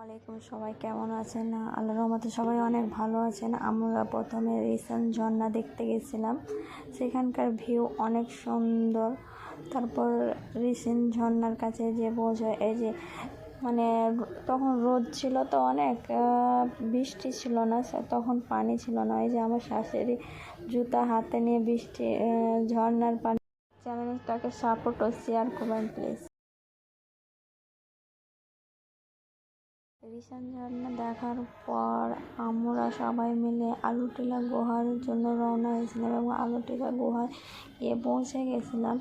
ওয়ালাইকুম সবাই কেমন আছেন? আল্লাহ রহমতে সবাই অনেক ভালো আছেন। আমরা প্রথমে রিসেন্ট ঝর্ণা দেখতে গেছিলাম। সেখানকার ভিউ অনেক সুন্দর। তারপর রিসেন্ট ঝর্ণার কাছে যে পৌঁছায় এই যে মানে তখন রোদ ছিল তো অনেক বৃষ্টি ছিল না তখন পানি ছিল না। এই যে আমার শাশুড়ি জুতা হাতে নিয়ে বৃষ্টি ঝর্ণার পানি চ্যানেলটাকে সাপোর্ট ও শেয়ার করবেন প্লিজ রিসেন্ট ঝর্ণা দেখার পর আমরা সবাই মিলে আলুটিলা গুহার জন্য রওনা হয়েছিলাম এবং আলুটিলা গুহায় গিয়ে পৌঁছে গেছিলাম।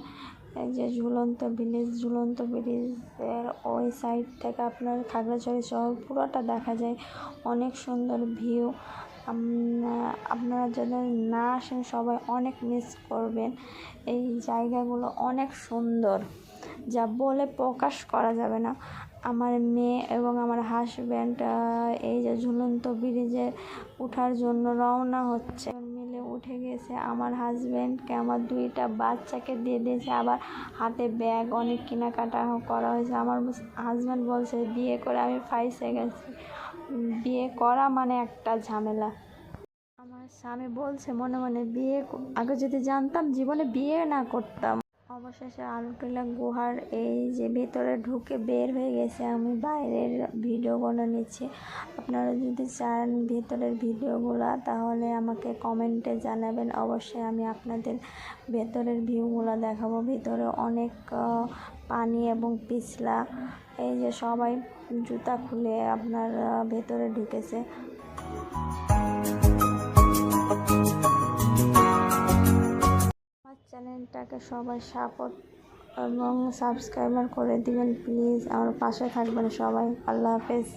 যে ঝুলন্ত ব্রিজ, ঝুলন্ত ব্রিজের ওই সাইড থেকে আপনার খাগড়াছড়ি শহর পুরোটা দেখা যায়। অনেক সুন্দর ভিউ আপনারা যদি না আসেন সবাই অনেক মিস করবেন। এই জায়গাগুলো অনেক সুন্দর। যা বলে প্রকাশ করা যাবে না। আমার মেয়ে এবং আমার হাজব্যান্ড এই যে ঝুলন্ত ব্রিজে ওঠার জন্য রওনা হচ্ছে। মিলে উঠে গেছে। আমার হাজব্যান্ডকে আমার দুইটা বাচ্চাকে দিয়ে দিয়েছে। আবার হাতে ব্যাগ অনেক কেনাকাটা করা হয়েছে। আমার হাজব্যান্ড বলছে, বিয়ে করে আমি ফাইসে গেছি। বিয়ে করা মানে একটা ঝামেলা। আমার স্বামী বলছে, মনে মনে বিয়ে আগে যদি জানতাম, জীবনে বিয়ে না করতাম। অবশেষে আলুটিলা গুহার এই যে ভিতরে ঢুকে বের হয়ে গেছে, আমি বাইরের ভিডিওগুলো নিচ্ছি। আপনারা যদি চান ভেতরের ভিডিওগুলো, তাহলে আমাকে কমেন্টে জানাবেন। অবশ্যই আমি আপনাদের ভেতরের ভিউগুলো দেখাবো। ভেতরে অনেক পানি এবং পিছলা, এই যে সবাই জুতা খুলে আপনার ভেতরে ঢুকেছে। চ্যানেলটাকে সবাই সাপোর্ট এবং সাবস্ক্রাইবার করে দিবেন প্লিজ আমার পাশে থাকবেন সবাই। আল্লাহ হাফেজ।